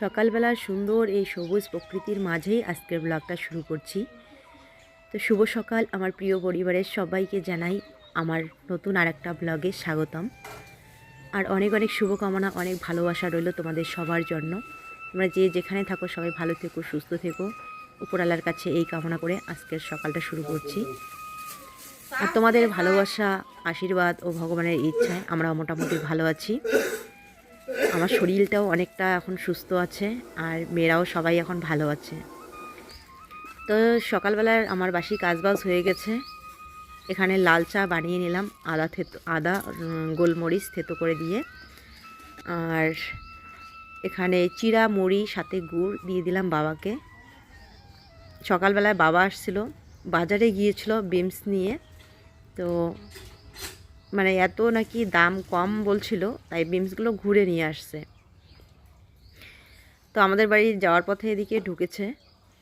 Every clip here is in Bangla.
সকালবেলার সুন্দর এই সবুজ প্রকৃতির মাঝেই আজকের ব্লগটা শুরু করছি। তো শুভ সকাল, আমার প্রিয় পরিবারের সবাইকে জানাই আমার নতুন আর একটা ব্লগে স্বাগতম। আর অনেক অনেক শুভকামনা, অনেক ভালোবাসা রইল তোমাদের সবার জন্য। তোমরা যে যেখানে থাকো, সবাই ভালো থেকো, সুস্থ থেকো। উপরালার কাছে এই কামনা করে আজকের সকালটা শুরু করছি। আর তোমাদের ভালোবাসা, আশীর্বাদ ও ভগবানের ইচ্ছায় আমরা মোটামুটি ভালো আছি। আমার শরীরটাও অনেকটা এখন সুস্থ আছে আর মেয়েরাও সবাই এখন ভালো আছে। তো সকালবেলার আমার বাসি কাজবাজ হয়ে গেছে। এখানে লাল চা বানিয়ে নিলাম, আদা থেতো আদা গোলমরিচ থেতো করে দিয়ে। আর এখানে চিরা মুড়ি, সাথে গুড় দিয়ে দিলাম বাবাকে। সকালবেলায় বাবা আসছিল, বাজারে গিয়েছিল বিমস নিয়ে। তো মানে এত নাকি দাম কম বলছিল, তাই বিমসগুলো ঘুরে নিয়ে আসছে। তো আমাদের বাড়ি যাওয়ার পথে এদিকে ঢুকেছে,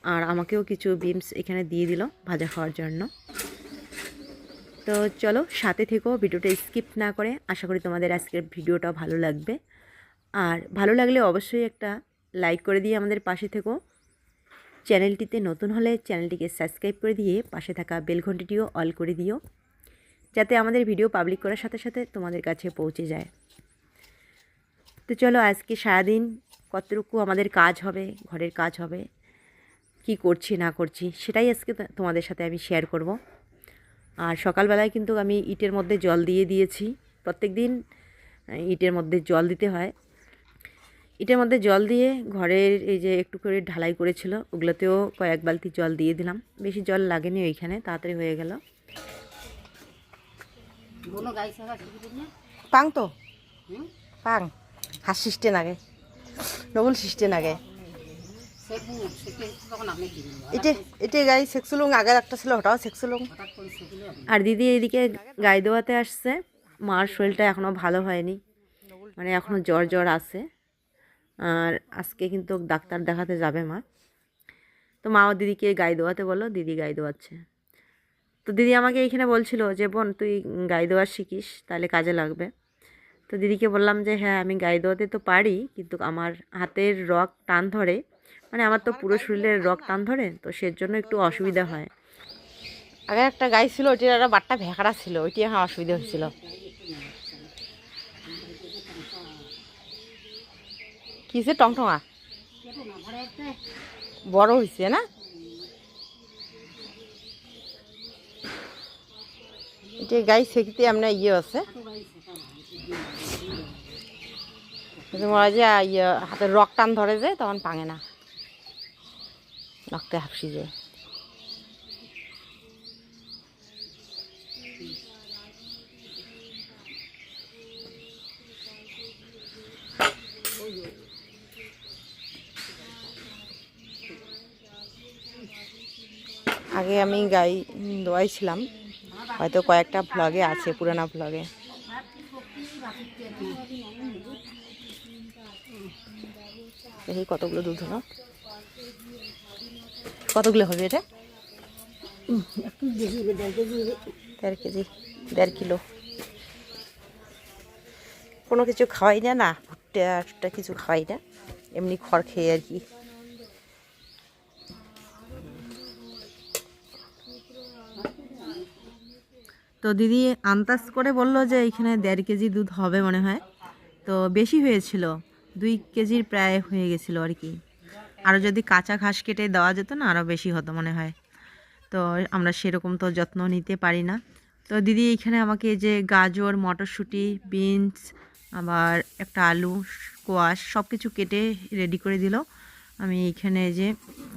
আর আমাকেও কিছু বিমস এখানে দিয়ে দিল ভাজা খাওয়ার জন্য। তো চলো সাথে থেকেও ভিডিওটা স্কিপ না করে, আশা করি তোমাদের আজকের ভিডিওটা ভালো লাগবে। আর ভালো লাগলে অবশ্যই একটা লাইক করে দিয়ে আমাদের পাশে থেকো। চ্যানেলটিতে নতুন হলে চ্যানেলটিকে সাবস্ক্রাইব করে দিয়ে পাশে থাকা বেল ঘন্টিটিও অল করে দিও। যাতে আমাদের ভিডিও পাবলিক করার সাথে সাথে তোমাদের কাছে পৌঁছে যায়। তো চলো আজকে সারাদিন কতটুকু আমাদের কাজ হবে, ঘরের কাজ হবে, কি করছি, না করছি, সেটাই আজকে তোমাদের সাথে আমি শেয়ার করব। আর সকালবেলায় কিন্তু আমি ইটের মধ্যে জল দিয়ে দিয়েছি। প্রত্যেক দিন ইটের মধ্যে জল দিতে হয়। ইটের মধ্যে জল দিয়ে ঘরের এই যে একটু করে ঢালাই করেছিল, ওগুলোতেও কয়েক বালতি জল দিয়ে দিলাম। বেশি জল লাগেনি ওইখানে, তাড়াতাড়ি হয়ে গেল। গাই পাং তো? পাং। হাত সিস্টে নাগে। ডবল সিস্টে নাগে। সেবু সেকে তখন আমি দিন এটে এটে গাই সেক্সুলুং আগের একটা ছিল ওটাও সেক্সুলুং। হঠাৎ করে সেগুলো আমি আর দিদি এইদিকে গায়ে দেওয়াতে আসছে। মার শরীরটা এখনও ভালো হয়নি। মানে এখনও জ্বর জ্বর আছে। আর আজকে কিন্তু ডাক্তার দেখাতে যাবে মা। তো মাও দিদিকে গায়ে দেওয়াতে বলো দিদি গায়ে দেওয়াচ্ছে তো দিদি আমাকে এইখানে বলছিল যে, বোন, তুই গাই দেওয়া শিখিস, তাহলে কাজে লাগবে। তো দিদিকে বললাম যে হ্যাঁ আমি গাই দেওয়াতে তো পারি, কিন্তু আমার হাতের রক টান ধরে মানে আমার তো পুরো শরীরের রক টান ধরে, তো সের জন্য একটু অসুবিধা হয়। আগে একটা গাই ছিল, ওইটির একটা বাট্টা ভেকড়া ছিল, ওইটি এখন অসুবিধা হয়েছিল। কিসে টংটঙা? বড় হয়েছে না? এটা গাই সেকিতে আপনার ইয়ে আছে। হয় যে ইয়ে হাতের রক টান ধরে যে, তখন পাঙে না। রক্তে হাফসি যায়। আগে আমি গাই দোয়াইছিলাম হয়তো কয়েকটা ভ্লগে আছে, পুরানা ভ্লগে দেখি কতগুলো দুধ হলো। কতগুলো হবে এটা? দেড় কেজি, দেড় কিলো। কোনো কিছু খাওয়াই না না, ভুট্টা টুট্টা কিছু খাওয়াই না। এমনি খড় খেয়ে আর কি। তো দিদি আন্দাজ করে বলল যে এইখানে দেড় কেজি দুধ হবে মনে হয়। তো বেশি হয়েছিল, দুই কেজির প্রায় হয়ে গেছিল আর কি। আরও যদি কাঁচা ঘাস কেটে দেওয়া যেত না আরও বেশি হতো মনে হয়। তো আমরা সেরকম তো যত্ন নিতে পারি না। তো দিদি এইখানে আমাকে যে গাজর, মটরশুঁটি, বিনস, আবার একটা আলু কোয়াশ সব কিছু কেটে রেডি করে দিল। আমি এইখানে এই যে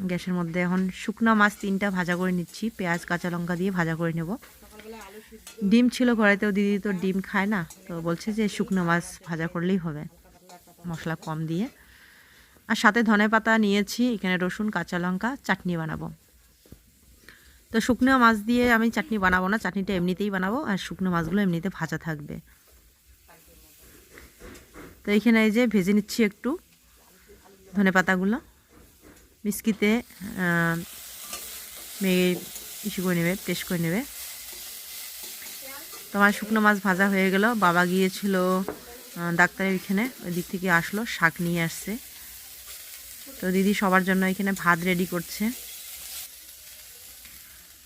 গ্যাসের মধ্যে এখন শুকনো মাছ তিনটা ভাজা করে নিচ্ছি, পেঁয়াজ, কাঁচা লঙ্কা দিয়ে ভাজা করে নেব। ডিম ছিল ঘরেতেও দিদি তো ডিম খায় না, তো বলছে যে শুকনো মাছ ভাজা করলেই হবে। মশলা কম দিয়ে। আর সাথে ধনে পাতা নিয়েছি, এখানে রসুন, কাঁচা লঙ্কা, চাটনি বানাবো। তো শুকনো মাছ দিয়ে আমি চাটনি বানাবো না, চাটনিটা এমনিতেই বানাবো, আর শুকনো মাছগুলো এমনিতে ভাজা থাকবে। তো এখানে এই যে ভেজে নিচ্ছি একটু ধনে পাতাগুলো। মিষ্কিতে মেয়ে ইস্যু করে নেবে টেস্ট করে নেবে। তোমার শুকনো মাছ ভাজা হয়ে গেল। বাবা গিয়েছিল ডাক্তারের এখানে ওই দিক থেকে আসলো, শাক নিয়ে আসছে। তো দিদি সবার জন্য এখানে ভাত রেডি করছে।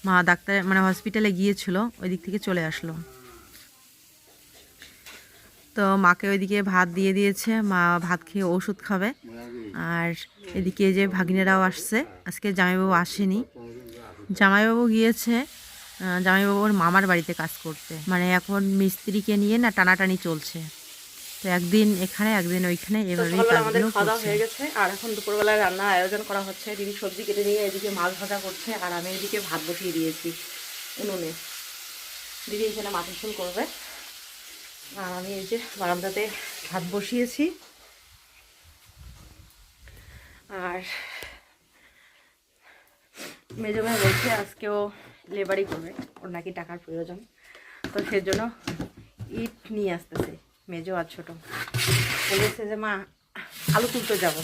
মা ডাক্তার মানে হসপিটালে গিয়েছিল ওই দিক থেকে চলে আসলো। তো মাকে ওইদিকে ভাত দিয়ে দিয়েছে, মা ভাত খেয়ে ওষুধ খাবে। আর এদিকে যে ভাগিনেরাও আসছে, আজকে জামাইবাবু আসেনি। জামাইবাবু গিয়েছে জামাইবাবুর মামার বাড়িতে কাজ করতে মানে এখন মিস্ত্রিকে নিয়ে না টানাটানি চলছে। তো একদিন এখানে একদিন ওইখানে এভাবেই আমাদের খাওয়া হয়ে গেছে আর এখন দুপুরবেলায় রান্নার আয়োজন করা হচ্ছে। দিদি সবজি কেটে নিয়ে এদিকে মাছ ভাজা করছে আর আমি এদিকে ভাত বসিয়ে দিয়েছি উনুনে। দিদি এখানে মাছের ঝোল করবে। আর আমি এই যে বারান্দাতে ভাত বসিয়েছি। আর মেজো ভাই বলছে আজকেও লেবারই করবে, ওর নাকি টাকার প্রয়োজন। তো সেজন্য ইট নিয়ে আসতেছে, মেজো আর ছোটো। বলেছে যে, মা, আলু তুলতে যাব।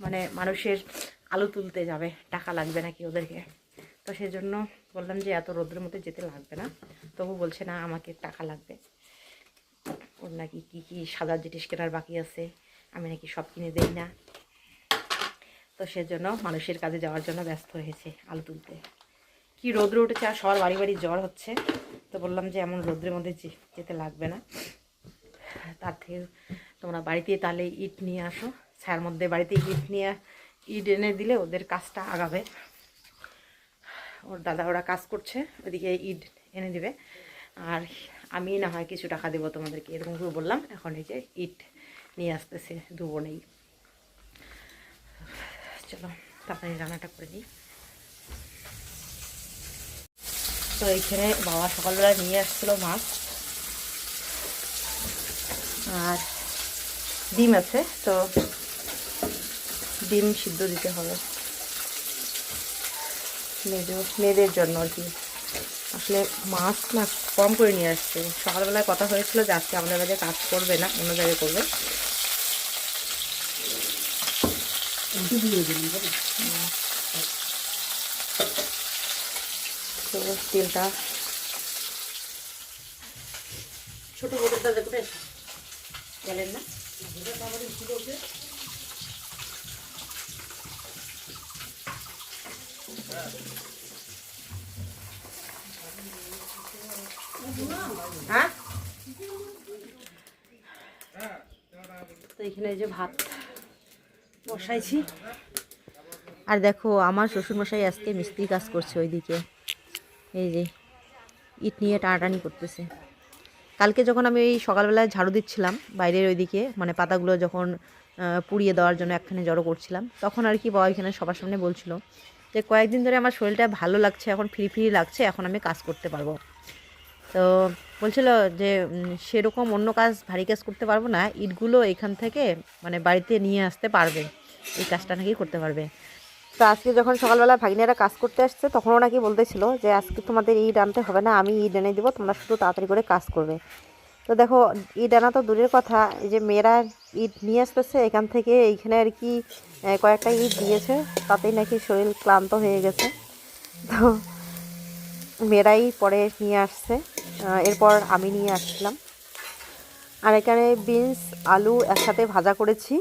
মানে মানুষের আলু তুলতে যাবে, টাকা লাগবে নাকি ওদেরকে? তো সেজন্য বললাম যে, এত রোদ্রের মধ্যে যেতে লাগবে না। তবু বলছে, না, আমাকে টাকা লাগবে। ওর নাকি কী কী সাদা জিনিস কেনার বাকি আছে, আমি নাকি সব কিনে দেই না। তো সেজন্য মানুষের কাজে যাওয়ার জন্য ব্যস্ত হয়েছে আলু তুলতে। কি রোদ্র উঠেছে আর সবার বাড়ি বাড়ি জ্বর হচ্ছে, তো বললাম যে এমন রোদ্রের মধ্যে যেতে লাগবে না। তার থেকে তোমরা বাড়িতে তাহলে ইট নিয়ে আসো, ছায়ার মধ্যে বাড়িতে ইট নিয়ে, ইট এনে দিলে ওদের কাজটা আগাবে। ওর দাদা ওরা কাজ করছে, ওদিকে ইট এনে দিবে। আর আমি না হয় কিছু টাকা দেবো তোমাদেরকে, এরকম করে বললাম। এখন এই যে ইট নিয়ে আসতেছে দু বোনেই চলো, তাড়াতাড়ি রান্নাটা করে দিই তো এইখানে বাবা সকালবেলা নিয়ে আসছিল মাছ। আর ডিম আছে, তো ডিম সিদ্ধ দিতে হবে। মেয়েদের মেয়েদের জন্য আর কি। আসলে মাছ না কম করে নিয়ে আসছে। সকালবেলায় কথা হয়েছিল যে আজকে আমাদের কাজ করবে না, অন্য জায়গায় করবে। তো তেলটা ছোটো বোতলটা দেখবে গেলেন না হ্যাঁ তো এখানে যে ভাত বসাইছি। আর দেখো, আমার শ্বশুরমশাই আজকে মিস্ত্রি কাজ করছে ওইদিকে। এই যে, ইট নিয়ে টানাটানি করতেছে। কালকে যখন আমি ওই সকালবেলায় ঝাড়ু দিচ্ছিলাম বাইরের ওইদিকে মানে পাতাগুলো যখন পুড়িয়ে দেওয়ার জন্য একখানে জড়ো করছিলাম, তখন আর কি বাবা এখানে সবার সামনে বলছিল যে, কয়েকদিন ধরে আমার শরীরটা ভালো লাগছে, এখন ফ্রি ফ্রি লাগছে, এখন আমি কাজ করতে পারব। তো বলছিল যে সেরকম অন্য কাজ, ভারী কাজ করতে পারব না, ইটগুলো এখান থেকে মানে বাড়িতে নিয়ে আসতে পারবে। এই কাজটা নাকি করতে পারবে। তো আজকে যখন সকালবেলা ভাগিনারা কাজ করতে আসছে, তখনও নাকি বলতেছিল যে আজকে তোমাদের ইট আনতে হবে না, আমি ইট এনে দেবো, তোমরা শুধু তাড়াতাড়ি করে কাজ করবে। তো দেখো ইট আনা তো দূরের কথা, এই যে মেয়েরা ইট নিয়ে আসতেছে, এখান থেকে এইখানে আর কি কয়েকটা ইট দিয়েছে, তাতেই নাকি শরীর ক্লান্ত হয়ে গেছে। তো মেয়েরাই পরে নিয়ে আসছে এরপর আমি নিয়ে আসছিলাম। আর এখানে বিনস, আলু একসাথে ভাজা করেছি।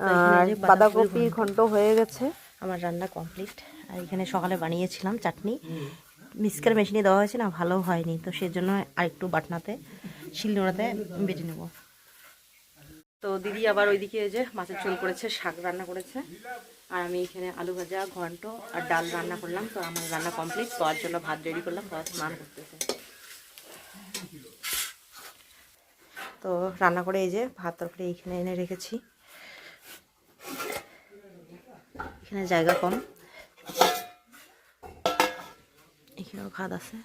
আর বাঁধাকপির ঘন্ট হয়ে গেছে। আমার রান্না কমপ্লিট। আর এখানে সকালে বানিয়েছিলাম চাটনি। মিক্সকার মেশিনে দেওয়া হয়েছে না ভালো হয়নি। তো সেজন্য আরেকটু বাটনাতে শিলনোড়াতে বেটে নেব। তো দিদি আবার ওইদিকে এই যে মাছের ঝোল করেছে শাক রান্না করেছে। আর আমি এখানে আলু ভাজা ঘন্ট আর ডাল রান্না করলাম। তো আমার রান্না কমপ্লিট। পাওয়ার জন্য ভাত রেডি করলাম বাবা স্নান করতেছে। তো রান্না করে এই যে ভাত তরকারি এইখানে এনে রেখেছি। এখানে জায়গা কম এখানেও খাদ আছে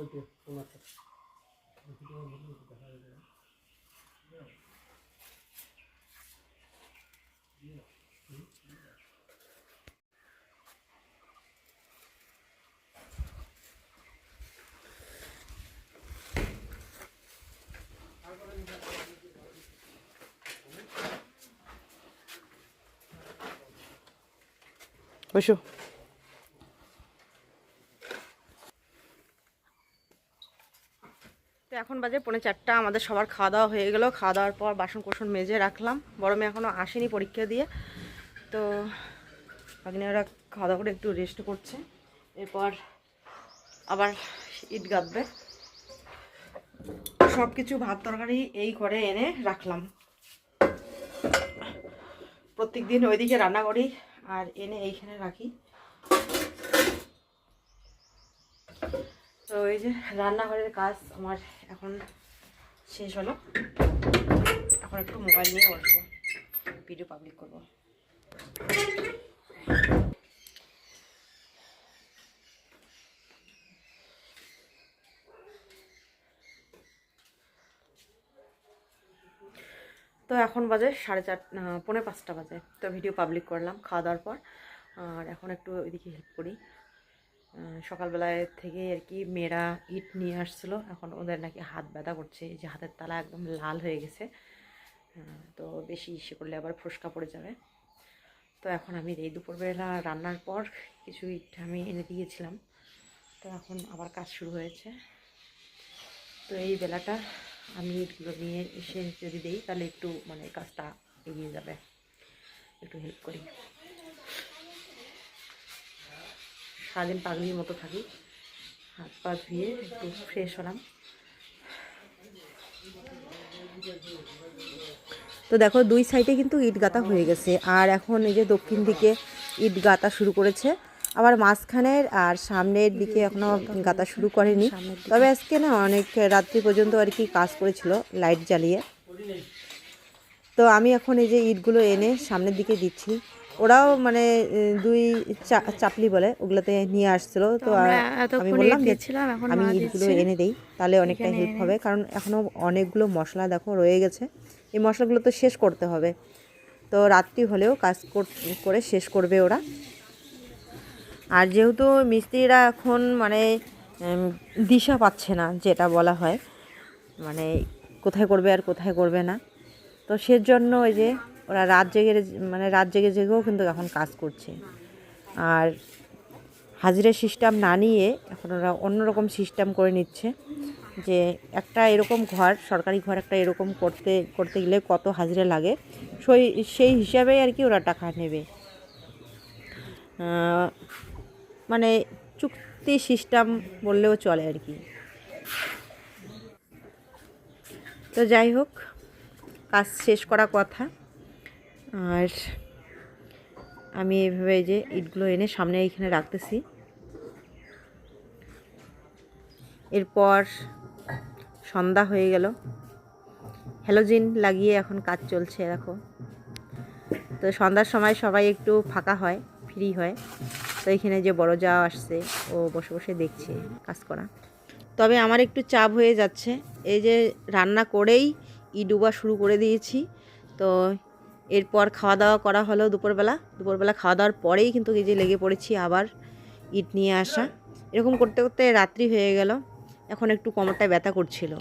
ಓಕೆ Пошел. তো এখন বাজে পৌনে চারটা, আমাদের সবার খাওয়া দাওয়া হয়ে গেল। খাওয়া দাওয়ার পর বাসন কোসন মেজে রাখলাম। বড় মেয়ে এখনও আসেনি পরীক্ষা দিয়ে। তো বাগিনারা খাওয়া দাওয়া করে একটু রেস্ট করছে। এরপর আবার ইট গাঁদবে সব কিছু ভাত তরকারি এই ঘরে এনে রাখলাম। প্রত্যেক দিন ওইদিকে রান্না করি আর এনে এইখানে রাখি। তো এই যে রান্নাঘরের কাজ আমার এখন শেষ হলো। এখন একটু মোবাইল নিয়ে বসবো ভিডিও পাবলিক করব। তো এখন বাজে সাড়ে চার পৌনে পাঁচটা বাজে। তো ভিডিও পাবলিক করলাম খাওয়া দাওয়ার পর। আর এখন একটু ওইদিকে হেল্প করি। সকালবেলায় থেকে আর কি মেয়েরা ইট নিয়ে আসছিল। এখন ওদের নাকি হাত ব্যথা করছে যে হাতের তালা একদম লাল হয়ে গেছে। তো বেশি ইসে করলে আবার ফোসকা পড়ে যাবে। তো এখন আমি এই দুপুরবেলা রান্নার পর কিছু ইট আমি এনে দিয়েছিলাম। তো এখন আবার কাজ শুরু হয়েছে। তো এই বেলাটা আমি ইটগুলো নিয়ে এসে যদি দিই, তাহলে একটু মানে কাজটা এগিয়ে যাবে। একটু হেল্প করি। সারাদিন পাগলির মতো থাকি। হাত পা ধুয়ে একটু ফ্রেশ হলাম। তো দেখো, দুই সাইডে কিন্তু ইট গাঁথা হয়ে গেছে। আর এখন এই যে দক্ষিণ দিকে ইট গাঁথা শুরু করেছে। আবার মাঝখানের আর সামনের দিকে এখনও গাঁথা শুরু করেনি। তবে আজকে না অনেক রাত্রি পর্যন্ত আর কি কাজ করেছিল লাইট জ্বালিয়ে। তো আমি এখন এই যে ইটগুলো এনে সামনের দিকে দিচ্ছি। ওরাও মানে দুই চা- চাপলি বলে ওগুলোতে নিয়ে আসছিল। তো আমি বললাম যে আমি ইটগুলো এনে দিই তাহলে অনেকটা হেল্প হবে। কারণ এখনও অনেকগুলো মশলা দেখো রয়ে গেছে। এই মশলাগুলো তো শেষ করতে হবে। তো রাত্রি হলেও কাজ কর- করে শেষ করবে ওরা। আর যেহেতু মিস্ত্রিরা এখন মানে দিশা পাচ্ছে না যেটা বলা হয়। মানে কোথায় করবে আর কোথায় করবে না। তো সেজন্য ওই যে ওরা রাত জেগে মানে রাত জেগে জেগেও কিন্তু এখন কাজ করছে। আর হাজিরা সিস্টেম না নিয়ে এখন ওরা অন্যরকম সিস্টেম করে নিচ্ছে যে একটা এরকম ঘর, সরকারি ঘর একটা এরকম করতে করতে গেলে কত হাজিরা লাগে। সেই সেই হিসাবেই আর কি ওরা টাকা নেবে। মানে চুক্তি সিস্টেম বললেও চলে আর কি। তো যাই হোক, কাজ শেষ করা কথা। আর আমি এইভাবে যে ইটগুলো এনে সামনে এইখানে রাখতেছি। এরপর সন্ধ্যা হয়ে গেল। হ্যালোজিন লাগিয়ে এখন কাজ চলছে, দেখো। তো সন্ধ্যার সময় সবাই একটু ফাঁকা হয়, ফ্রি হয়। তো এখানে যে বড় যাওয়া আসছে, ও বসে বসে দেখছে কাজ করা। তবে আমার একটু চাপ হয়ে যাচ্ছে। এই যে রান্না করেই ই ডুবা শুরু করে দিয়েছি। তো এরপর খাওয়া দাওয়া করা হলো দুপুরবেলা। দুপুরবেলা খাওয়া দাওয়ার পরেই কিন্তু এই যে লেগে পড়েছি, আবার ইট নিয়ে আসা। এরকম করতে করতে রাত্রি হয়ে গেল। এখন একটু কোমরটায় ব্যথা করছিল।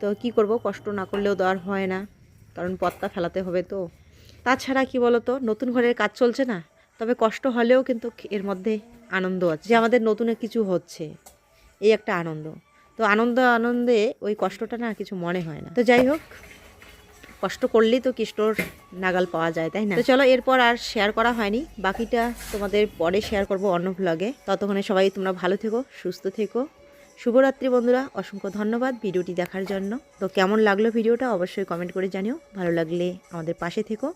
তো কি করব? কষ্ট না করলেও আর হয় না। কারণ পত্তা ফেলাতে হবে তো। তাছাড়া কি বলো তো নতুন ঘরের কাজ চলছে না। তবে কষ্ট হলেও কিন্তু এর মধ্যে আনন্দ আছে। যে আমাদের নতুন কিছু হচ্ছে, এই একটা আনন্দ। তো আনন্দ আনন্দে ওই কষ্টটা না কিছু মনে হয় না। তো যাই হোক কষ্ট করলেই তো কৃষ্ণর নাগাল পাওয়া যায়, তাই না? তো চলো এরপর আর শেয়ার করা হয়নি। বাকিটা তোমাদের পরে শেয়ার করব অন্য ব্লগে ততক্ষণে সবাই তোমরা ভালো থেকো, সুস্থ থেকো। শুভরাত্রি বন্ধুরা, অসংখ্য ধন্যবাদ ভিডিওটি দেখার জন্য। তো কেমন লাগল ভিডিওটা অবশ্যই কমেন্ট করে জানিও। ভালো লাগলে আমাদের পাশে থেকো।